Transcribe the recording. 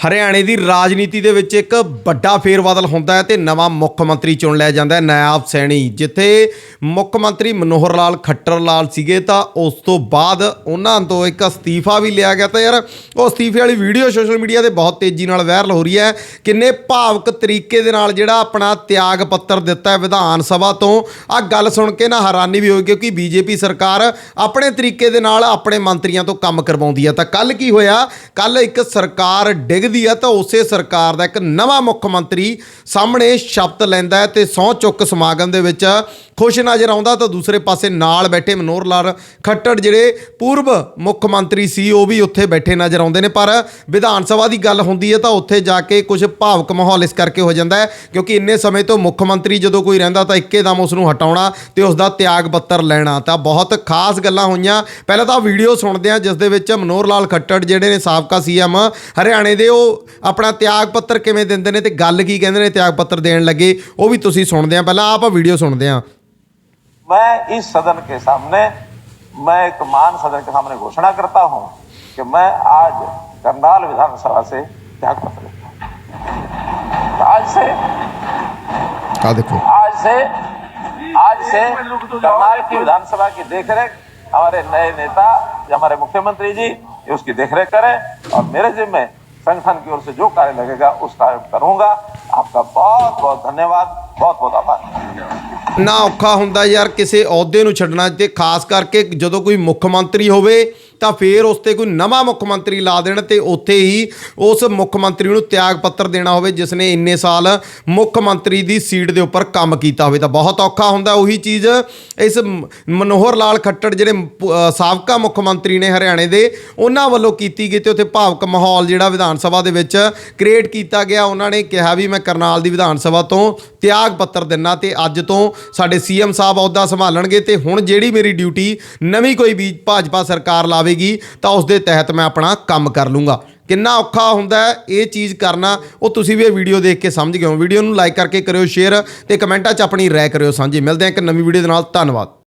ਹਰਿਆਣੇ ਦੀ ਰਾਜਨੀਤੀ ਦੇ ਵਿੱਚ ਇੱਕ ਵੱਡਾ ਫੇਰਬਦਲ ਹੁੰਦਾ ਹੈ ਤੇ ਨਵਾਂ ਮੁੱਖ ਮੰਤਰੀ ਚੁਣ ਲਿਆ ਜਾਂਦਾ ਹੈ, ਨਾਇਬ ਸੈਣੀ। ਜਿੱਥੇ ਮੁੱਖ ਮੰਤਰੀ ਮਨੋਹਰ ਲਾਲ ਖੱਟਰ ਲਾਲ ਸੀਗੇ ਤਾਂ ਉਸ ਤੋਂ ਬਾਅਦ ਉਹਨਾਂ ਤੋਂ ਇੱਕ ਅਸਤੀਫਾ ਵੀ ਲਿਆ ਗਿਆ ਤਾਂ ਯਾਰ, ਉਹ ਅਸਤੀਫੇ ਵਾਲੀ ਵੀਡੀਓ ਸੋਸ਼ਲ ਮੀਡੀਆ ਤੇ ਬਹੁਤ ਤੇਜ਼ੀ ਨਾਲ ਵਾਇਰਲ ਹੋ ਰਹੀ ਹੈ। ਕਿੰਨੇ ਭਾਵਕ ਤਰੀਕੇ ਦੇ ਨਾਲ ਜਿਹੜਾ ਆਪਣਾ ਤਿਆਗ ਪੱਤਰ ਦਿੱਤਾ ਹੈ ਵਿਧਾਨ ਸਭਾ ਤੋਂ। ਆ ਗੱਲ ਸੁਣ ਕੇ ਨਾ ਹੈਰਾਨੀ ਵੀ ਹੋਈ ਕਿਉਂਕਿ ਬੀਜੇਪੀ ਸਰਕਾਰ ਆਪਣੇ ਤਰੀਕੇ ਦੇ ਨਾਲ ਆਪਣੇ ਮੰਤਰੀਆਂ ਤੋਂ ਕੰਮ ਕਰਵਾਉਂਦੀ ਹੈ। ਤਾਂ ਕੱਲ ਕੀ ਹੋਇਆ? ਕੱਲ ਇੱਕ ਸਰਕਾਰ ਡਿੱਗ ਡਿੱਗਦੀ ਆ ਤਾਂ ਉਸੇ ਸਰਕਾਰ ਦਾ ਇੱਕ ਨਵਾਂ ਮੁੱਖ ਮੰਤਰੀ ਸਾਹਮਣੇ ਸ਼ਬਦ ਲੈਂਦਾ ਹੈ ਤੇ ਸਹੁੰ ਚੁੱਕ ਸਮਾਗਮ ਦੇ ਵਿੱਚ ਖੁਸ਼ ਨਜ਼ਰ ਆਉਂਦਾ ਤਾਂ ਦੂਸਰੇ ਪਾਸੇ ਨਾਲ ਬੈਠੇ ਮਨੋਹਰ ਲਾਲ ਖੱਟੜ ਜਿਹੜੇ ਪੂਰਬ ਮੁੱਖ ਮੰਤਰੀ ਸੀ, ਉਹ ਵੀ ਉੱਥੇ ਬੈਠੇ ਨਜ਼ਰ ਆਉਂਦੇ ਨੇ। ਪਰ ਵਿਧਾਨ ਸਭਾ ਦੀ ਗੱਲ ਹੁੰਦੀ ਹੈ ਤਾਂ ਉੱਥੇ ਜਾ ਕੇ ਕੁਝ ਭਾਵਕ ਮਾਹੌਲ ਇਸ ਕਰਕੇ ਹੋ ਜਾਂਦਾ ਹੈ ਕਿਉਂਕਿ ਇੰਨੇ ਸਮੇਂ ਤੋਂ ਮੁੱਖ ਮੰਤਰੀ ਜਦੋਂ ਕੋਈ ਰਹਿੰਦਾ ਤਾਂ ਇੱਕੇ ਦਮ ਉਸ ਨੂੰ ਹਟਾਉਣਾ ਤੇ ਉਸ ਦਾ ਤਿਆਗ ਪੱਤਰ ਲੈਣਾ। ਤਾਂ ਬਹੁਤ ਖਾਸ ਗੱਲਾਂ ਹੋਈਆਂ। ਪਹਿਲਾਂ ਤਾਂ ਵੀਡੀਓ ਸੁਣਦੇ ਹਾਂ ਜਿਸ ਦੇ ਵਿੱਚ ਮਨੋਹਰ ਲਾਲ ਖੱਟੜ ਜਿਹੜੇ ਨੇ ਸਾਬਕਾ ਸੀਐਮ ਹਰਿਆਣੇ ਦੇ, ਉਹ ਆਪਣਾ ਤਿਆਗ ਪੱਤਰ ਕਿਵੇਂ ਦਿੰਦੇ ਨੇ ਤੇ ਗੱਲ ਕੀ ਕਹਿੰਦੇ ਨੇ ਤਿਆਗ ਪੱਤਰ ਦੇਣ ਲੱਗੇ, ਉਹ ਵੀ ਤੁਸੀਂ ਸੁਣਦੇ ਹਾਂ ਪਹਿਲਾਂ ਆਪ ਵੀਡੀਓ ਸੁਣਦੇ ਹਾਂ मैं इस सदन के सामने मैं एक मान सदन के सामने घोषणा करता हूँ कि मैं आज करनाल विधानसभा से त्याग पत्र आज से हाँ, आज से आज से करनाल की विधानसभा की देखरेख हमारे नए नेता हमारे मुख्यमंत्री जी उसकी देखरेख करें और मेरे जिम्मे संगठन की ओर से जो कार्य लगेगा उस कार्य करूँगा। आपका बहुत बहुत धन्यवाद बहुत बहुत आभार ਨਾ ਔਖਾ ਹੁੰਦਾ ਯਾਰ ਕਿਸੇ ਅਹੁਦੇ ਨੂੰ ਛੱਡਣਾ ਤੇ ਖਾਸ ਕਰਕੇ ਜਦੋਂ ਕੋਈ ਮੁੱਖ ਮੰਤਰੀ ਹੋਵੇ ਤਾਂ ਫੇਰ ਉਸ ਤੇ ਕੋਈ ਨਵਾਂ ਮੁੱਖ ਮੰਤਰੀ ਲਾ ਦੇਣ ਤੇ ਉੱਥੇ ਹੀ ਉਸ ਮੁੱਖ ਮੰਤਰੀ ਨੂੰ ਤਿਆਗ ਪੱਤਰ ਦੇਣਾ ਹੋਵੇ, ਜਿਸ ਨੇ ਇੰਨੇ ਸਾਲ ਮੁੱਖ ਮੰਤਰੀ ਦੀ ਸੀਟ ਦੇ ਉੱਪਰ ਕੰਮ ਕੀਤਾ ਹੋਵੇ। ਤਾਂ ਬਹੁਤ ਔਖਾ ਹੁੰਦਾ ਉਹੀ ਚੀਜ਼। ਇਸ ਮਨੋਹਰ ਲਾਲ ਖੱਟੜ ਜਿਹੜੇ ਪ- ਸਾਬਕਾ ਮੁੱਖ ਮੰਤਰੀ ਨੇ ਹਰਿਆਣੇ ਦੇ, ਉਹਨਾਂ ਵੱਲੋਂ ਕੀਤੀ ਗਈ ਤੇ ਉੱਥੇ ਭਾਵਕ ਮਾਹੌਲ ਜਿਹੜਾ ਵਿਧਾਨ ਸਭਾ ਦੇ ਵਿੱਚ ਕ੍ਰੀਏਟ ਕੀਤਾ ਗਿਆ। ਉਹਨਾਂ ਨੇ ਕਿਹਾ ਵੀ ਮੈਂ ਕਰਨਾਲ ਦੀ ਵਿਧਾਨ ਸਭਾ ਤੋਂ ਤਿਆਗ ਪੱਤਰ ਦਿੰਨਾ ਤੇ ਅੱਜ ਤੋਂ ਸਾਡੇ ਸੀਐਮ ਸਾਹਿਬ ਅਹੁਦਾ ਸੰਭਾਲਣਗੇ ਤੇ ਹੁਣ ਜਿਹੜੀ ਮੇਰੀ ਡਿਊਟੀ ਨਵੀਂ ਕੋਈ ਵੀ ਭਾਜਪਾ ਸਰਕਾਰ ਲਾਵੇ ਲਾਵੇਗੀ ਤਾਂ ਉਸ ਦੇ ਤਹਿਤ ਮੈਂ ਆਪਣਾ ਕੰਮ ਕਰ ਲੂੰਗਾ। ਕਿੰਨਾ ਔਖਾ ਹੁੰਦਾ ਹੈ ਇਹ ਚੀਜ਼ ਕਰਨਾ, ਉਹ ਤੁਸੀਂ ਵੀ ਇਹ ਵੀਡੀਓ ਦੇਖ ਕੇ ਸਮਝ ਗਏ ਹੋ। ਵੀਡੀਓ ਨੂੰ ਲਾਈਕ ਕਰਕੇ ਕਰਿਓ ਸ਼ੇਅਰ ਤੇ ਕਮੈਂਟਾਂ 'ਚ ਆਪਣੀ ਰਾਏ ਕਰਿਓ ਸਾਂਝੀ। ਮਿਲਦੇ ਹਾਂ ਇੱਕ ਨਵੀਂ ਵੀਡੀਓ ਦੇ ਨਾਲ। ਧੰਨਵਾਦ।